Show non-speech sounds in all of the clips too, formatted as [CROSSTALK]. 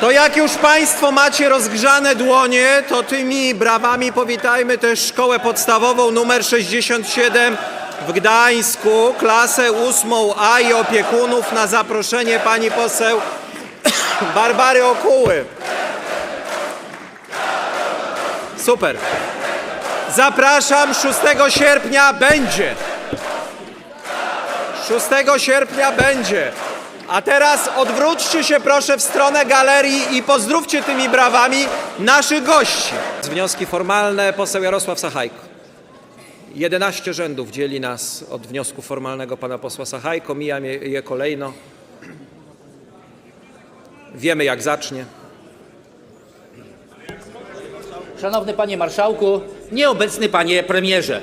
To jak już Państwo macie rozgrzane dłonie, to tymi brawami powitajmy też szkołę podstawową numer 67 w Gdańsku, klasę 8A i opiekunów na zaproszenie pani poseł [COUGHS] Barbary Okuły. Super. Zapraszam, 6 sierpnia będzie. 6 sierpnia będzie. A teraz odwróćcie się proszę w stronę galerii i pozdrówcie tymi brawami naszych gości. Wnioski formalne, poseł Jarosław Sachajko. 11 rzędów dzieli nas od wniosku formalnego pana posła Sachajko. Mijam je, je kolejno. Wiemy jak zacznie. Szanowny Panie Marszałku, nieobecny Panie Premierze.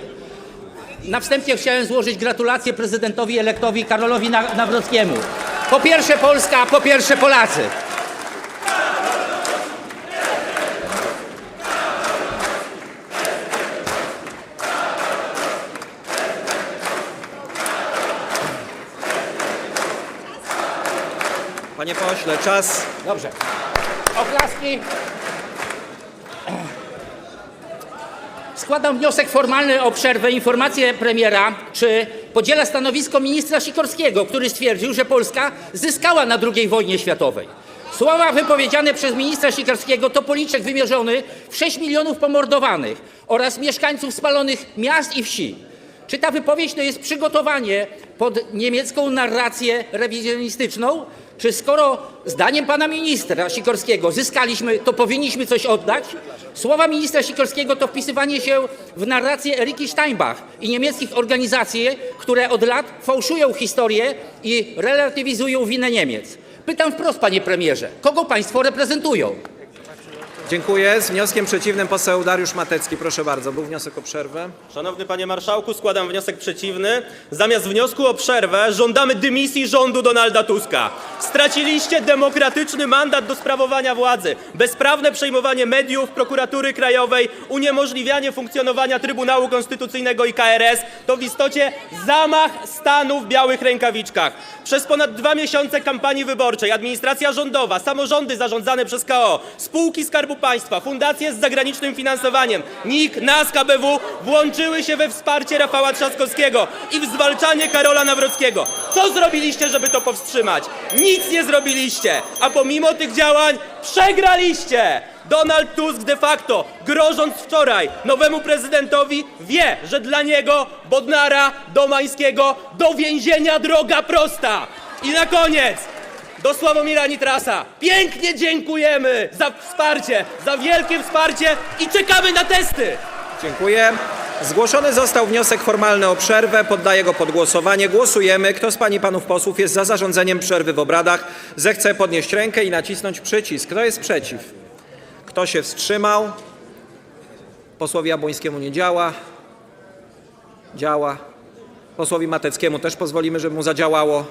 Na wstępie chciałem złożyć gratulacje prezydentowi elektowi Karolowi Na- Nawrockiemu. Po pierwsze Polska, po pierwsze Polacy. Panie pośle, czas. Dobrze. Oklaski. Składam wniosek formalny o przerwę. Informację premiera, czy podziela stanowisko ministra Sikorskiego, który stwierdził, że Polska zyskała na II wojnie światowej. Słowa wypowiedziane przez ministra Sikorskiego to policzek wymierzony w 6 milionów pomordowanych oraz mieszkańców spalonych miast i wsi. Czy ta wypowiedź to jest przygotowanie pod niemiecką narrację rewizjonistyczną? Czy skoro zdaniem pana ministra Sikorskiego zyskaliśmy, to powinniśmy coś oddać? Słowa ministra Sikorskiego to wpisywanie się w narrację Eriki Steinbach i niemieckich organizacji, które od lat fałszują historię i relatywizują winę Niemiec. Pytam wprost, panie premierze, kogo państwo reprezentują? Dziękuję. Z wnioskiem przeciwnym poseł Dariusz Matecki. Proszę bardzo. Był wniosek o przerwę. Szanowny panie marszałku, składam wniosek przeciwny. Zamiast wniosku o przerwę żądamy dymisji rządu Donalda Tuska. Straciliście demokratyczny mandat do sprawowania władzy. Bezprawne przejmowanie mediów, prokuratury krajowej, uniemożliwianie funkcjonowania Trybunału Konstytucyjnego i KRS to w istocie zamach stanu w białych rękawiczkach. Przez ponad dwa miesiące kampanii wyborczej administracja rządowa, samorządy zarządzane przez KO, spółki Skarbu Państwa, fundacje z zagranicznym finansowaniem, NIK, NAS, KBW włączyły się we wsparcie Rafała Trzaskowskiego i w zwalczanie Karola Nawrockiego. Co zrobiliście, żeby to powstrzymać? Nic nie zrobiliście, a pomimo tych działań przegraliście! Donald Tusk de facto, grożąc wczoraj nowemu prezydentowi, wie, że dla niego, Bodnara, Domańskiego, do więzienia droga prosta. I na koniec, do Sławomira Nitrasa. Pięknie dziękujemy za wsparcie, za wielkie wsparcie i czekamy na testy. Dziękuję. Zgłoszony został wniosek formalny o przerwę. Poddaję go pod głosowanie. Głosujemy. Kto z pań i panów posłów jest za zarządzeniem przerwy w obradach, zechce podnieść rękę i nacisnąć przycisk. Kto jest przeciw? Kto się wstrzymał? Posłowi Jabłońskiemu nie działa. Działa. Posłowi Mateckiemu też pozwolimy, żeby mu zadziałało.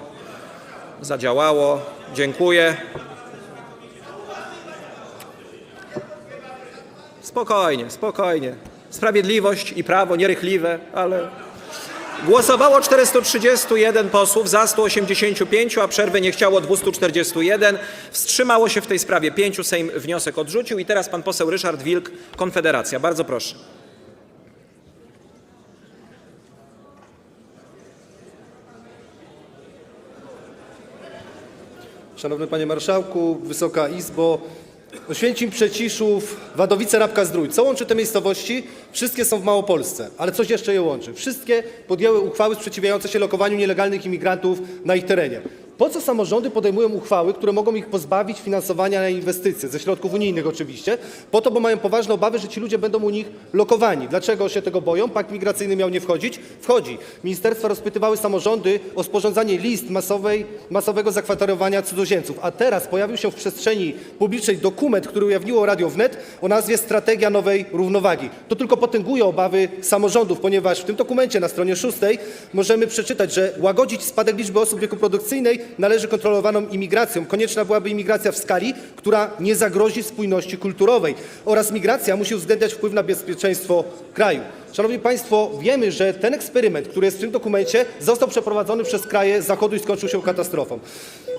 Zadziałało. Dziękuję. Spokojnie, spokojnie. Sprawiedliwość i prawo nierychliwe, ale. Głosowało 431 posłów, za 185, a przerwy nie chciało 241. Wstrzymało się w tej sprawie 5. Sejm wniosek odrzucił. I teraz pan poseł Ryszard Wilk, Konfederacja. Bardzo proszę. Szanowny Panie Marszałku, Wysoka Izbo, Oświęcim, Przeciszów, Wadowice, Rabka, Zdrój. Co łączy te miejscowości? Wszystkie są w Małopolsce, ale coś jeszcze je łączy. Wszystkie podjęły uchwały sprzeciwiające się lokowaniu nielegalnych imigrantów na ich terenie. Po co samorządy podejmują uchwały, które mogą ich pozbawić finansowania na inwestycje, ze środków unijnych oczywiście? Po to, bo mają poważne obawy, że ci ludzie będą u nich lokowani. Dlaczego się tego boją? Pakt migracyjny miał nie wchodzić? Wchodzi. Ministerstwa rozpytywały samorządy o sporządzanie list masowej, masowego zakwaterowania cudzoziemców. A teraz pojawił się w przestrzeni publicznej dokument, który ujawniło Radio Wnet o nazwie Strategia Nowej Równowagi. To tylko potęguje obawy samorządów, ponieważ w tym dokumencie na stronie szóstej możemy przeczytać, że łagodzić spadek liczby osób w wieku produkcyjnej należy kontrolowaną imigracją. Konieczna byłaby imigracja w skali, która nie zagrozi spójności kulturowej oraz migracja musi uwzględniać wpływ na bezpieczeństwo kraju. Szanowni Państwo, wiemy, że ten eksperyment, który jest w tym dokumencie, został przeprowadzony przez kraje Zachodu i skończył się katastrofą.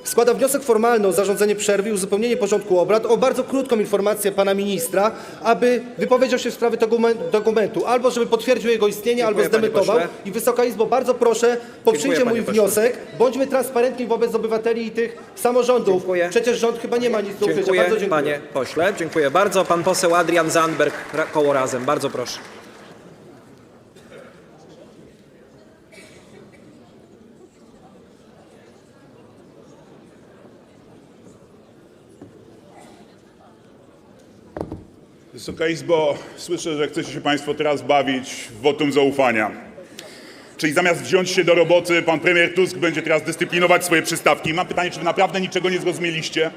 Składam wniosek formalny o zarządzenie przerwy i uzupełnienie porządku obrad o bardzo krótką informację pana ministra, aby wypowiedział się w sprawie tego dokumentu, albo żeby potwierdził jego istnienie, albo Dziękuję, panie zdementował. pośle. I Wysoka Izbo, bardzo proszę, poprzyjcie panie mój pośle. wniosek, bądźmy transparentni wobec obywateli i tych samorządów. Dziękuję. Przecież rząd chyba nie ma nic do ukrycia. Dziękuję, Bardzo dziękuję. panie pośle. Dziękuję bardzo. Pan poseł Adrian Zandberg, Ra- koło Razem. Bardzo proszę. Wysoka Izbo, słyszę, że chcecie się Państwo teraz bawić w wotum zaufania. Czyli zamiast wziąć się do roboty, pan premier Tusk będzie teraz dyscyplinować swoje przystawki. Mam pytanie, czy wy naprawdę niczego nie zrozumieliście?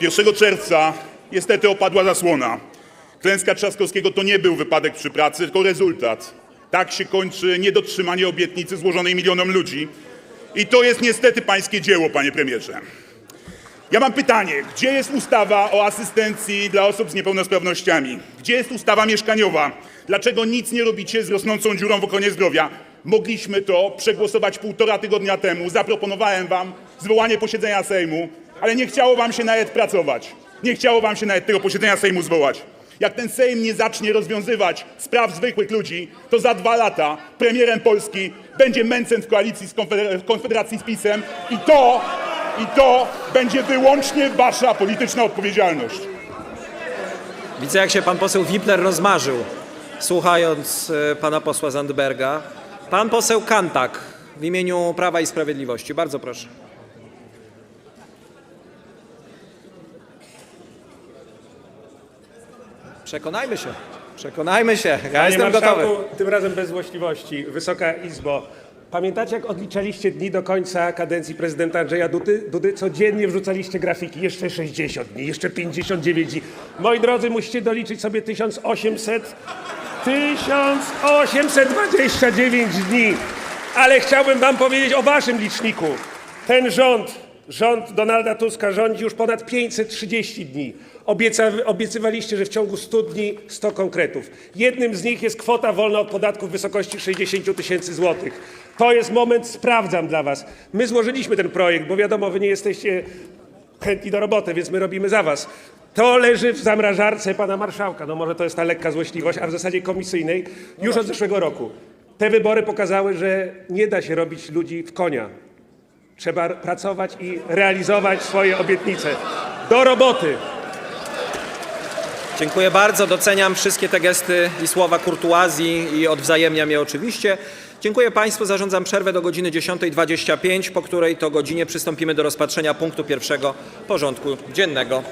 1 czerwca niestety opadła zasłona. Klęska Trzaskowskiego to nie był wypadek przy pracy, tylko rezultat. Tak się kończy niedotrzymanie obietnicy złożonej milionom ludzi. I to jest niestety pańskie dzieło, panie premierze. Ja mam pytanie, gdzie jest ustawa o asystencji dla osób z niepełnosprawnościami? Gdzie jest ustawa mieszkaniowa? Dlaczego nic nie robicie z rosnącą dziurą w ochronie zdrowia? Mogliśmy to przegłosować półtora tygodnia temu. Zaproponowałem wam zwołanie posiedzenia Sejmu, ale nie chciało wam się nawet pracować. Nie chciało wam się nawet tego posiedzenia Sejmu zwołać. Jak ten Sejm nie zacznie rozwiązywać spraw zwykłych ludzi, to za dwa lata premierem Polski będzie Mencen w koalicji z Konfeder- Konfederacji z PiSem i to i to będzie wyłącznie wasza polityczna odpowiedzialność. Widzę, jak się pan poseł Wipler rozmarzył, słuchając e, pana posła Zandberga. Pan poseł Kantak w imieniu Prawa i Sprawiedliwości. Bardzo proszę. Przekonajmy się. Przekonajmy się. Ja Panie jestem marszałku, gotowy. tym razem bez złośliwości. Wysoka Izbo, pamiętacie jak odliczaliście dni do końca kadencji prezydenta Andrzeja Dudy? Dudy? Codziennie wrzucaliście grafiki. Jeszcze 60 dni, jeszcze 59 dni. Moi drodzy, musicie doliczyć sobie 1800... 1829 dni. Ale chciałbym wam powiedzieć o waszym liczniku. Ten rząd, rząd Donalda Tuska rządzi już ponad 530 dni. Obiecywaliście, że w ciągu 100 dni 100 konkretów. Jednym z nich jest kwota wolna od podatków w wysokości 60 tysięcy złotych. To jest moment, sprawdzam dla was. My złożyliśmy ten projekt, bo wiadomo, wy nie jesteście chętni do roboty, więc my robimy za was. To leży w zamrażarce pana marszałka. No może to jest ta lekka złośliwość, a w zasadzie komisyjnej już od zeszłego roku. Te wybory pokazały, że nie da się robić ludzi w konia. Trzeba pracować i realizować swoje obietnice. Do roboty! Dziękuję bardzo. Doceniam wszystkie te gesty i słowa kurtuazji i odwzajemniam je oczywiście. Dziękuję Państwu. Zarządzam przerwę do godziny 10.25, po której to godzinie przystąpimy do rozpatrzenia punktu pierwszego porządku dziennego.